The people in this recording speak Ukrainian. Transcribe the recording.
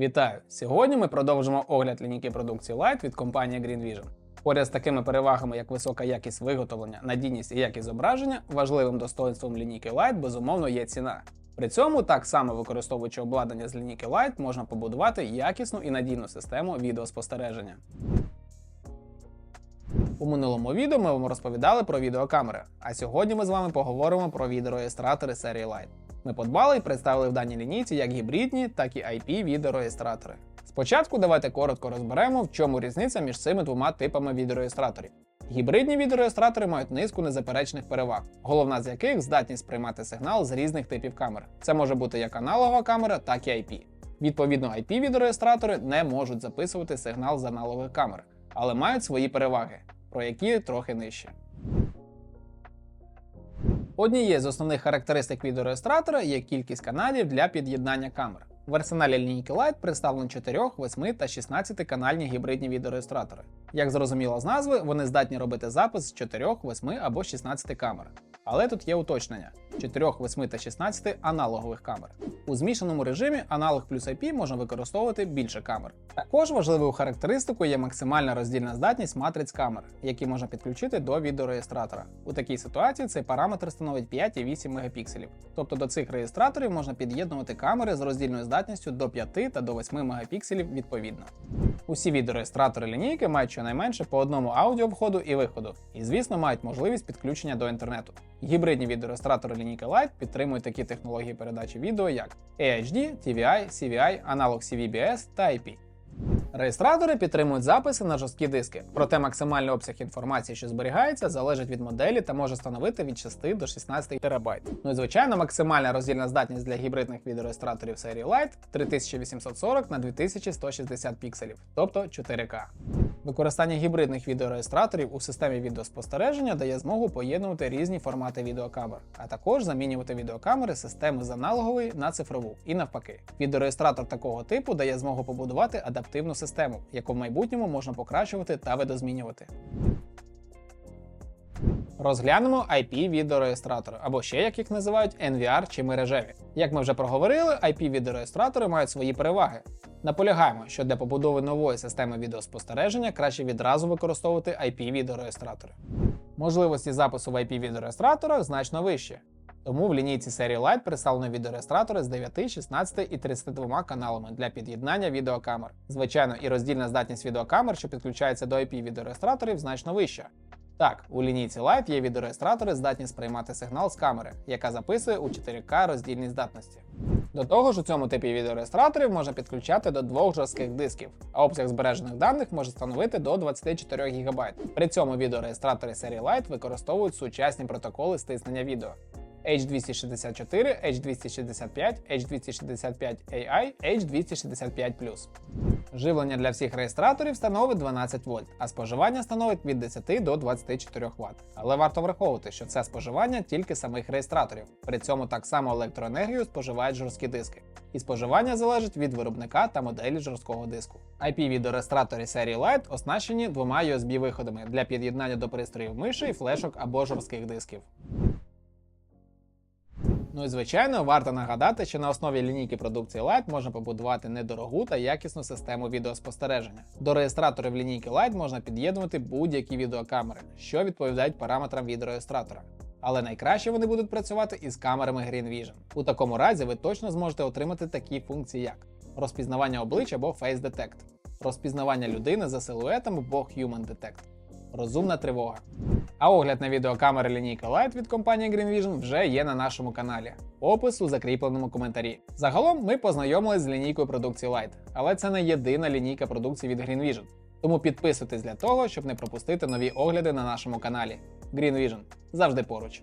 Вітаю! Сьогодні ми продовжимо огляд лінійки продукції Light від компанії Green Vision. Поряд з такими перевагами, як висока якість виготовлення, надійність і якість зображення, важливим достоинством лінійки Light безумовно є ціна. При цьому, так само використовуючи обладнання з лінійки Light, можна побудувати якісну і надійну систему відеоспостереження. У минулому відео ми вам розповідали про відеокамери, а сьогодні ми з вами поговоримо про відеореєстратори серії Light. Ми подбали і представили в даній лінійці як гібридні, так і IP відеореєстратори. Спочатку давайте коротко розберемо, в чому різниця між цими двома типами відеореєстраторів. Гібридні відеореєстратори мають низку незаперечних переваг, головна з яких здатність сприймати сигнал з різних типів камер. Це може бути як аналогова камера, так і IP. Відповідно, IP відеореєстратори не можуть записувати сигнал з аналогових камер, але мають свої переваги, про які трохи нижче. Однією з основних характеристик відеореєстратора є кількість каналів для під'єднання камер. В арсеналі лінійки Lite представлено 4, 8 та 16 канальні гібридні відеореєстратори. Як зрозуміло з назви, вони здатні робити запис з 4, 8 або 16 камер. Але тут є уточнення: 4, 8 та 16 аналогових камер. У змішаному режимі аналог плюс IP можна використовувати більше камер. Також важливою характеристикою є максимальна роздільна здатність матриць камер, які можна підключити до відеореєстратора. У такій ситуації цей параметр становить 5,8 мегапікселів. Тобто до цих реєстраторів можна під'єднувати камери з роздільною здатністю до 5 та до 8 мегапікселів відповідно. Усі відеореєстратори лінійки мають щонайменше по одному аудіовходу і виходу, і звісно мають можливість підключення до інтернету. Гібридні відеореєстратори лінійки Lite підтримують такі технології передачі відео, як AHD, TVI, CVI, аналог CVBS та IP. Реєстратори підтримують записи на жорсткі диски, проте максимальний обсяг інформації, що зберігається, залежить від моделі та може становити від 6 до 16 терабайт. Ну і звичайно, максимальна роздільна здатність для гібридних відеореєстраторів серії Lite 3840 на 2160 пікселів, тобто 4К. Використання гібридних відеореєстраторів у системі відеоспостереження дає змогу поєднувати різні формати відеокамер, а також замінювати відеокамери системи з аналогової на цифрову і навпаки. Відеореєстратор такого типу дає змогу побудувати адаптивну систему, яку в майбутньому можна покращувати та видозмінювати. Розглянемо IP відеореєстратори, або ще як їх називають NVR чи мережеві. Як ми вже проговорили, IP відеореєстратори мають свої переваги. Наполягаємо, що для побудови нової системи відеоспостереження краще відразу використовувати IP відеореєстратори. Можливості запису в IP відеореєстраторах значно вищі. Тому в лінійці серії Light представлено відеореєстратори з 9, 16 і 32 каналами для під'єднання відеокамер. Звичайно, і роздільна здатність відеокамер, що підключаються до IP відеореєстраторів, значно вища. Так, у лінійці Light є відеореєстратори, здатні сприймати сигнал з камери, яка записує у 4К роздільній здатності. До того ж, у цьому типі відеореєстраторів можна підключати до двох жорстких дисків, а обсяг збережених даних може становити до 24 ГБ. При цьому відеореєстратори серії Light використовують сучасні протоколи стиснення відео. H264, H265, H265 AI, H265 Живлення для всіх реєстраторів становить 12 вольт, а споживання становить від 10 до 24 Вт. Але варто враховувати, що це споживання тільки самих реєстраторів. При цьому так само електроенергію споживають жорсткі диски. І споживання залежить від виробника та моделі жорсткого диску. IP відеореєстратори серії Light оснащені двома USB-виходами для під'єднання до пристроїв миші, флешок або жорстких дисків. Ну і звичайно, варто нагадати, що на основі лінійки продукції Light можна побудувати недорогу та якісну систему відеоспостереження. До реєстраторів лінійки Light можна під'єднувати будь-які відеокамери, що відповідають параметрам відеореєстратора. Але найкраще вони будуть працювати із камерами Green Vision. У такому разі ви точно зможете отримати такі функції, як розпізнавання обличчя або Face Detect, розпізнавання людини за силуетом або Human Detect, розумна тривога. А огляд на відеокамери лінійка Light від компанії Green Vision вже є на нашому каналі. Опис у закріпленому коментарі. Загалом ми познайомились з лінійкою продукції Light, але це не єдина лінійка продукції від Green Vision. Тому підписуйтесь для того, щоб не пропустити нові огляди на нашому каналі. Green Vision завжди поруч.